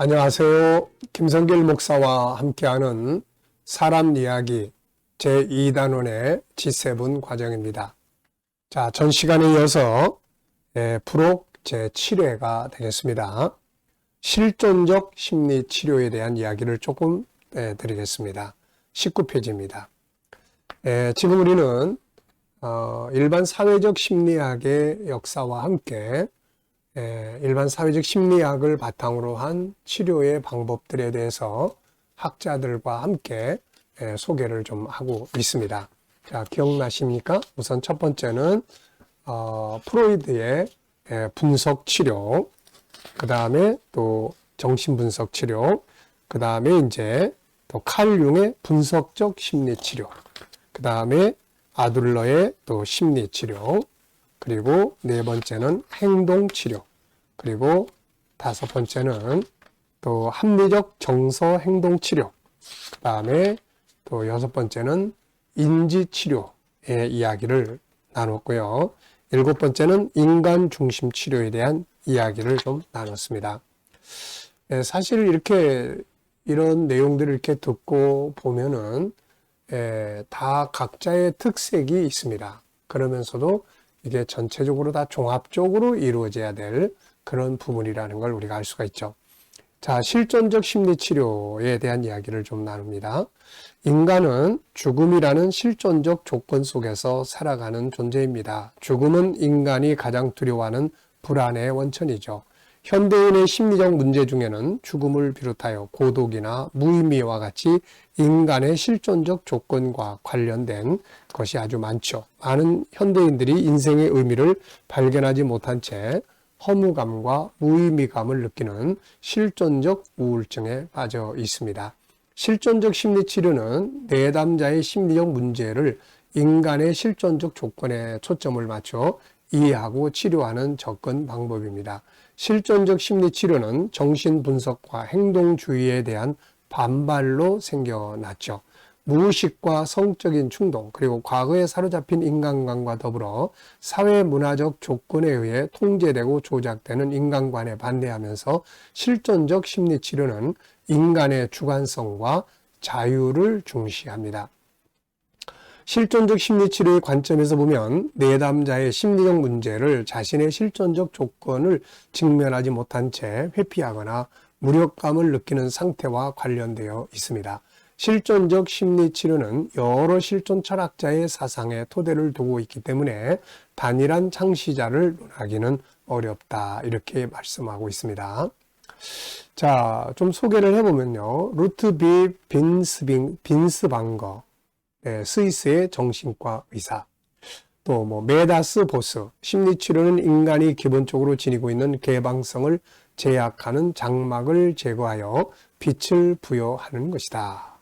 안녕하세요. 김성길 목사와 함께하는 사람 이야기 제2단원의 G7 과정입니다. 자, 전 시간에 이어서 예, 프록 제7회가 되겠습니다. 실존적 심리 치료에 대한 이야기를 조금 예, 드리겠습니다. 19페이지입니다. 예, 지금 우리는 어, 일반 사회적 심리학의 역사와 함께 예, 일반 사회적 심리학을 바탕으로 한 치료의 방법들에 대해서 학자들과 함께 예, 소개를 좀 하고 있습니다. 자, 기억나십니까? 우선 첫 번째는 어, 프로이드의 예, 분석 치료, 그 다음에 또 정신 분석 치료, 그 다음에 이제 또 칼 융의 분석적 심리 치료, 그 다음에 아둘러의 또 심리 치료, 그리고 네 번째는 행동 치료, 그리고 다섯 번째는 또 합리적 정서 행동 치료, 그 다음에 또 여섯 번째는 인지 치료의 이야기를 나눴고요. 일곱 번째는 인간 중심 치료에 대한 이야기를 좀 나눴습니다. 예, 사실 이렇게 이런 내용들을 이렇게 듣고 보면은 예, 다 각자의 특색이 있습니다. 그러면서도 이게 전체적으로 다 종합적으로 이루어져야 될 그런 부분이라는 걸 우리가 알 수가 있죠. 자, 실존적 심리 치료에 대한 이야기를 좀 나눕니다. 인간은 죽음이라는 실존적 조건 속에서 살아가는 존재입니다. 죽음은 인간이 가장 두려워하는 불안의 원천이죠. 현대인의 심리적 문제 중에는 죽음을 비롯하여 고독이나 무의미와 같이 인간의 실존적 조건과 관련된 것이 아주 많죠. 많은 현대인들이 인생의 의미를 발견하지 못한 채 허무감과 무의미감을 느끼는 실존적 우울증에 빠져 있습니다. 실존적 심리 치료는 내담자의 심리적 문제를 인간의 실존적 조건에 초점을 맞춰 이해하고 치료하는 접근 방법입니다. 실존적 심리 치료는 정신 분석과 행동주의에 대한 반발로 생겨났죠. 무의식과 성적인 충동, 그리고 과거에 사로잡힌 인간관과 더불어 사회 문화적 조건에 의해 통제되고 조작되는 인간관에 반대하면서 실존적 심리 치료는 인간의 주관성과 자유를 중시합니다. 실존적 심리치료의 관점에서 보면 내담자의 심리적 문제를 자신의 실존적 조건을 직면하지 못한 채 회피하거나 무력감을 느끼는 상태와 관련되어 있습니다. 실존적 심리 치료는 여러 실존 철학자의 사상에 토대를 두고 있기 때문에 단일한 창시자를 논하기는 어렵다 이렇게 말씀하고 있습니다. 자, 좀 소개를 해보면요. 루트 비 빈스빙, 빈스방거, 네, 스위스의 정신과 의사, 또 뭐 메다스 보스, 심리치료는 인간이 기본적으로 지니고 있는 개방성을 제약하는 장막을 제거하여 빛을 부여하는 것이다.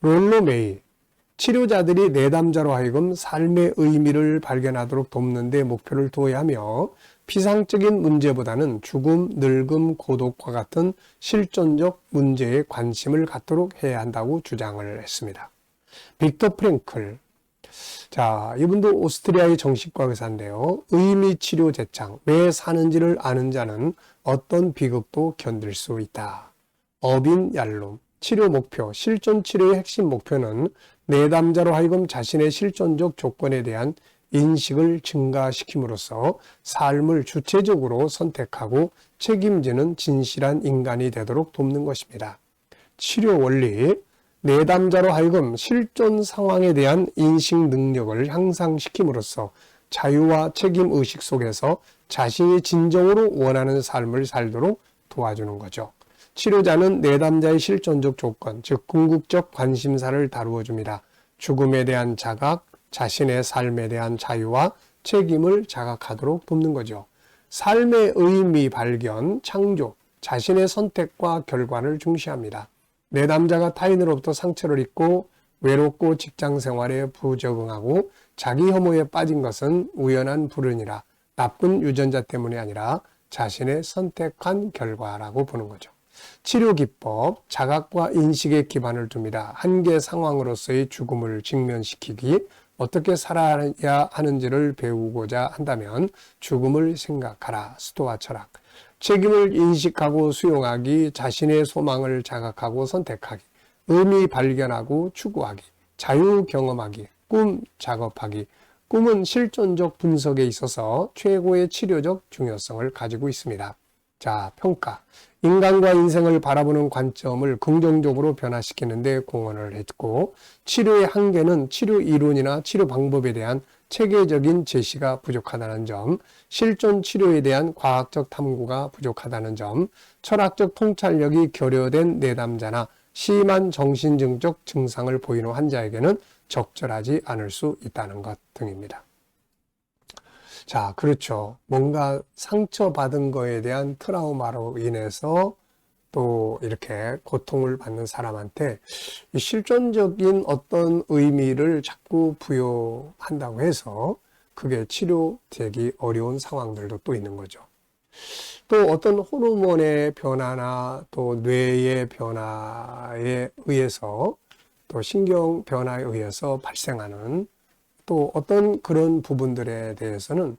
롤로 메이, 치료자들이 내담자로 하여금 삶의 의미를 발견하도록 돕는 데 목표를 두어야 하며 피상적인 문제보다는 죽음, 늙음, 고독과 같은 실존적 문제에 관심을 갖도록 해야 한다고 주장을 했습니다. 빅터 프랭클. 자, 이분도 오스트리아의 정신과 의사인데요. 의미 치료 제창, 왜 사는지를 아는 자는 어떤 비극도 견딜 수 있다. 어빈 얄롬. 치료 목표, 실존 치료의 핵심 목표는 내담자로 하여금 자신의 실존적 조건에 대한 인식을 증가시킴으로써 삶을 주체적으로 선택하고 책임지는 진실한 인간이 되도록 돕는 것입니다. 치료 원리, 내담자로 하여금 실존 상황에 대한 인식 능력을 향상시킴으로써 자유와 책임 의식 속에서 자신이 진정으로 원하는 삶을 살도록 도와주는 거죠. 치료자는 내담자의 실존적 조건, 즉 궁극적 관심사를 다루어 줍니다. 죽음에 대한 자각, 자신의 삶에 대한 자유와 책임을 자각하도록 돕는 거죠. 삶의 의미 발견, 창조, 자신의 선택과 결과를 중시합니다. 내담자가 타인으로부터 상처를 입고 외롭고 직장 생활에 부적응하고 자기 혐오에 빠진 것은 우연한 불운이라 나쁜 유전자 때문이 아니라 자신의 선택한 결과라고 보는 거죠. 치료 기법, 자각과 인식에 기반을 둡니다. 한계 상황으로서의 죽음을 직면시키기, 어떻게 살아야 하는지를 배우고자 한다면 죽음을 생각하라. 수도와 철학. 책임을 인식하고 수용하기, 자신의 소망을 자각하고 선택하기, 의미 발견하고 추구하기, 자유 경험하기, 꿈 작업하기. 꿈은 실존적 분석에 있어서 최고의 치료적 중요성을 가지고 있습니다. 자, 평가. 인간과 인생을 바라보는 관점을 긍정적으로 변화시키는데 공헌을 했고, 치료의 한계는 치료 이론이나 치료 방법에 대한 체계적인 제시가 부족하다는 점, 실존 치료에 대한 과학적 탐구가 부족하다는 점, 철학적 통찰력이 결여된 내담자나 심한 정신증적 증상을 보이는 환자에게는 적절하지 않을 수 있다는 것 등입니다. 자, 그렇죠. 뭔가 상처받은 거에 대한 트라우마로 인해서 또 이렇게 고통을 받는 사람한테 이 실존적인 어떤 의미를 자꾸 부여한다고 해서 그게 치료되기 어려운 상황들도 또 있는 거죠. 또 어떤 호르몬의 변화나 또 뇌의 변화에 의해서 또 신경 변화에 의해서 발생하는 또 어떤 그런 부분들에 대해서는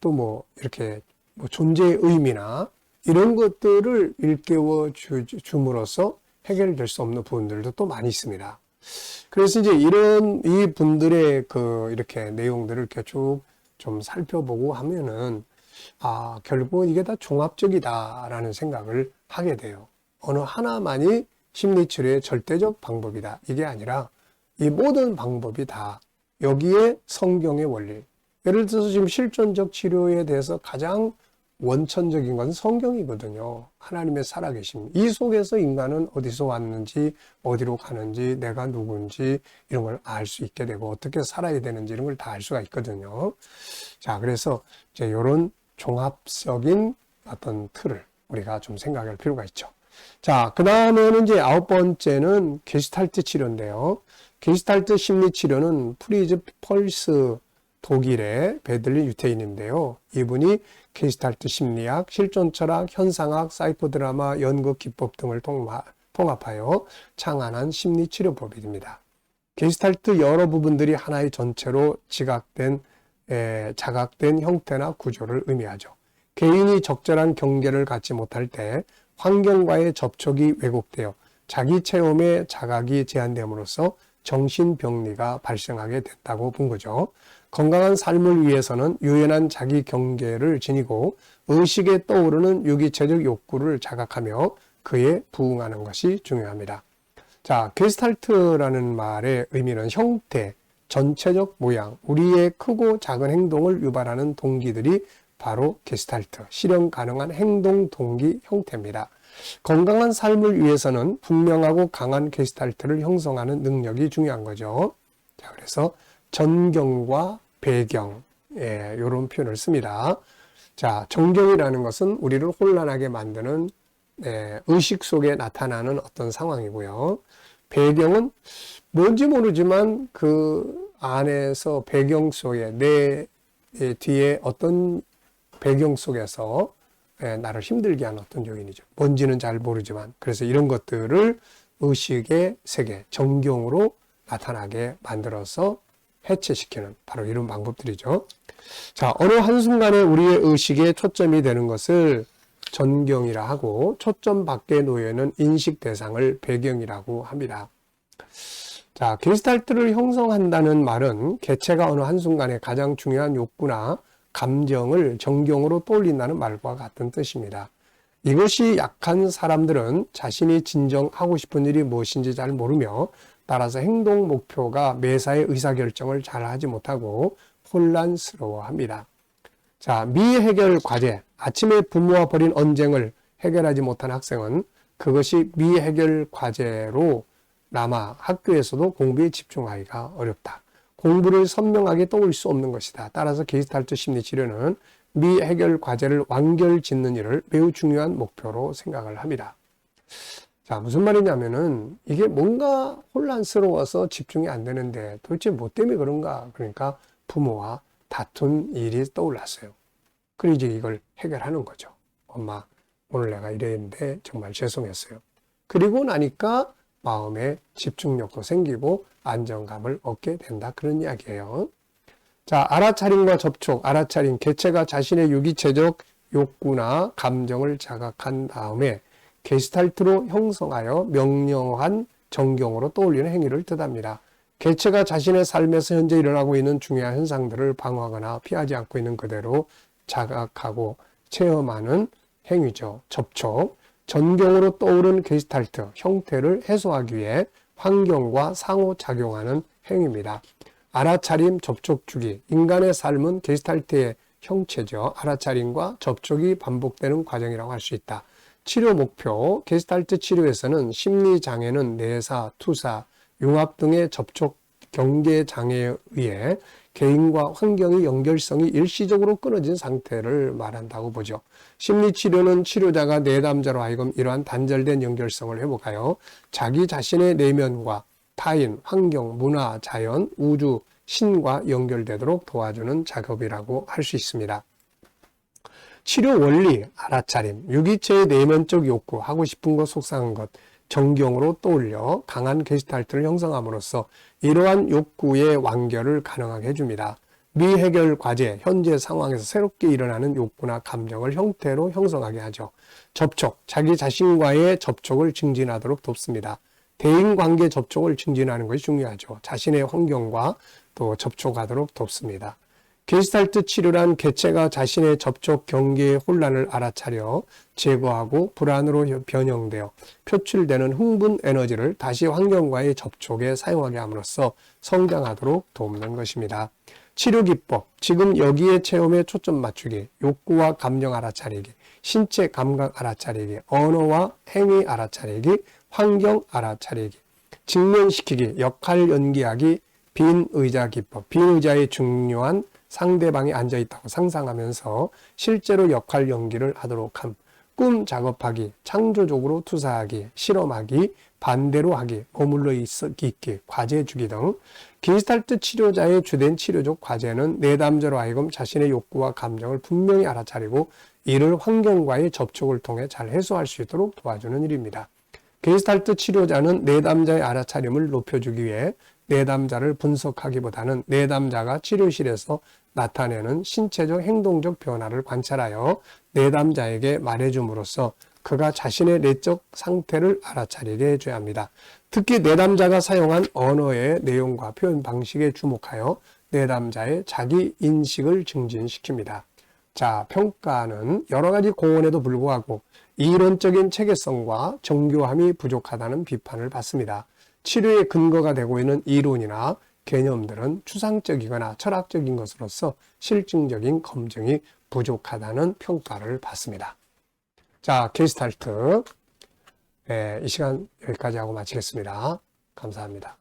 또 뭐 이렇게 뭐 존재의 의미나 이런 것들을 일깨워 주, 줌으로써 해결될 수 없는 부분들도 또 많이 있습니다. 그래서 이제 이런 이 분들의 그 이렇게 내용들을 쭉좀 살펴보고 하면은 아, 결국은 이게 다 종합적이다라는 생각을 하게 돼요. 어느 하나만이 심리치료의 절대적 방법이다. 이게 아니라 이 모든 방법이 다 여기에 성경의 원리. 예를 들어서 지금 실존적 치료에 대해서 가장 원천적인 건 성경이거든요. 하나님의 살아계심. 이 속에서 인간은 어디서 왔는지, 어디로 가는지, 내가 누군지, 이런 걸 알 수 있게 되고, 어떻게 살아야 되는지, 이런 걸 다 알 수가 있거든요. 자, 그래서 이제 이런 종합적인 어떤 틀을 우리가 좀 생각할 필요가 있죠. 자, 그 다음에는 이제 아홉 번째는 게스탈트 치료인데요. 게스탈트 심리 치료는 프리즈 펄스 독일의 베들리 유태인인데요. 이분이 게스탈트 심리학, 실존 철학, 현상학, 사이코 드라마, 연극 기법 등을 통합하여 창안한 심리 치료법입니다. 게스탈트 여러 부분들이 하나의 전체로 지각된 에, 자각된 형태나 구조를 의미하죠. 개인이 적절한 경계를 갖지 못할 때 환경과의 접촉이 왜곡되어 자기 체험의 자각이 제한됨으로써 정신병리가 발생하게 됐다고 본 거죠. 건강한 삶을 위해서는 유연한 자기 경계를 지니고 의식에 떠오르는 유기체적 욕구를 자각하며 그에 부응하는 것이 중요합니다. 자, 게스탈트라는 말의 의미는 형태, 전체적 모양, 우리의 크고 작은 행동을 유발하는 동기들이 바로 게스탈트, 실현 가능한 행동 동기 형태입니다. 건강한 삶을 위해서는 분명하고 강한 게스탈트를 형성하는 능력이 중요한 거죠. 자, 그래서 전경과 배경, 예, 이런 표현을 씁니다. 자, 전경이라는 것은 우리를 혼란하게 만드는 예, 의식 속에 나타나는 어떤 상황이고요. 배경은 뭔지 모르지만 그 안에서 배경 속에 내 뒤에 어떤 배경 속에서 예, 나를 힘들게 하는 어떤 요인이죠. 뭔지는 잘 모르지만 그래서 이런 것들을 의식의 세계, 정경으로 나타나게 만들어서 해체시키는 바로 이런 방법들이죠. 자, 어느 한순간에 우리의 의식에 초점이 되는 것을 전경이라 하고 초점 밖에 놓여있는 인식 대상을 배경이라고 합니다. 자, 게스탈트를 형성한다는 말은 개체가 어느 한순간에 가장 중요한 욕구나 감정을 정경으로 떠올린다는 말과 같은 뜻입니다. 이것이 약한 사람들은 자신이 진정 하고 싶은 일이 무엇인지 잘 모르며 따라서 행동 목표가 매사의 의사결정을 잘 하지 못하고 혼란스러워 합니다. 자, 미해결 과제. 아침에 부모와 벌인 언쟁을 해결하지 못한 학생은 그것이 미해결 과제로 남아 학교에서도 공부에 집중하기가 어렵다. 공부를 선명하게 떠올 수 없는 것이다. 따라서 게스탈트 심리 치료는 미해결 과제를 완결 짓는 일을 매우 중요한 목표로 생각을 합니다. 자, 무슨 말이냐면은 이게 뭔가 혼란스러워서 집중이 안 되는데 도대체 뭐 때문에 그런가? 그러니까 부모와 다툰 일이 떠올랐어요. 그리고 이제 이걸 해결하는 거죠. 엄마, 오늘 내가 이랬는데 정말 죄송했어요. 그리고 나니까 마음에 집중력도 생기고 안정감을 얻게 된다. 그런 이야기예요. 자, 알아차림과 접촉, 알아차림, 개체가 자신의 유기체적 욕구나 감정을 자각한 다음에 게스탈트로 형성하여 명령한 정경으로 떠올리는 행위를 뜻합니다. 개체가 자신의 삶에서 현재 일어나고 있는 중요한 현상들을 방어하거나 피하지 않고 있는 그대로 자각하고 체험하는 행위죠. 접촉. 전경으로 떠오른 게스탈트 형태를 해소하기 위해 환경과 상호작용하는 행위입니다. 알아차림, 접촉 주기. 인간의 삶은 게스탈트의 형체죠. 알아차림과 접촉이 반복되는 과정이라고 할 수 있다. 치료 목표, 게스탈트 치료에서는 심리 장애는 내사, 투사, 융합 등의 접촉 경계 장애에 의해 개인과 환경의 연결성이 일시적으로 끊어진 상태를 말한다고 보죠. 심리 치료는 치료자가 내담자로 하여금 이러한 단절된 연결성을 회복하여 자기 자신의 내면과 타인, 환경, 문화, 자연, 우주, 신과 연결되도록 도와주는 작업이라고 할 수 있습니다. 치료 원리, 알아차림, 유기체의 내면적 욕구, 하고 싶은 것, 속상한 것, 정경으로 떠올려 강한 게스탈트를 형성함으로써 이러한 욕구의 완결을 가능하게 해줍니다. 미해결 과제, 현재 상황에서 새롭게 일어나는 욕구나 감정을 형태로 형성하게 하죠. 접촉, 자기 자신과의 접촉을 증진하도록 돕습니다. 대인관계 접촉을 증진하는 것이 중요하죠. 자신의 환경과 또 접촉하도록 돕습니다. 게스탈트 치료란 개체가 자신의 접촉 경계의 혼란을 알아차려 제거하고 불안으로 변형되어 표출되는 흥분 에너지를 다시 환경과의 접촉에 사용하게 함으로써 성장하도록 돕는 것입니다. 치료 기법, 지금 여기에 체험에 초점 맞추기, 욕구와 감정 알아차리기, 신체 감각 알아차리기, 언어와 행위 알아차리기, 환경 알아차리기, 직면시키기, 역할 연기하기, 빈 의자 기법, 빈 의자의 중요한 상대방이 앉아 있다고 상상하면서 실제로 역할 연기를 하도록 함. 꿈 작업하기, 창조적으로 투사하기, 실험하기, 반대로 하기, 머물러 있기, 과제 주기 등 게스탈트 치료자의 주된 치료적 과제는 내담자로 하여금 자신의 욕구와 감정을 분명히 알아차리고 이를 환경과의 접촉을 통해 잘 해소할 수 있도록 도와주는 일입니다. 게스탈트 치료자는 내담자의 알아차림을 높여주기 위해 내담자를 분석하기보다는 내담자가 치료실에서 나타내는 신체적 행동적 변화를 관찰하여 내담자에게 말해줌으로써 그가 자신의 내적 상태를 알아차리게 해줘야 합니다. 특히 내담자가 사용한 언어의 내용과 표현 방식에 주목하여 내담자의 자기 인식을 증진시킵니다. 자, 평가는 여러 가지 공헌에도 불구하고 이론적인 체계성과 정교함이 부족하다는 비판을 받습니다. 치료의 근거가 되고 있는 이론이나 개념들은 추상적이거나 철학적인 것으로서 실증적인 검증이 부족하다는 평가를 받습니다. 자, 게스탈트. 네, 이 시간 여기까지 하고 마치겠습니다. 감사합니다.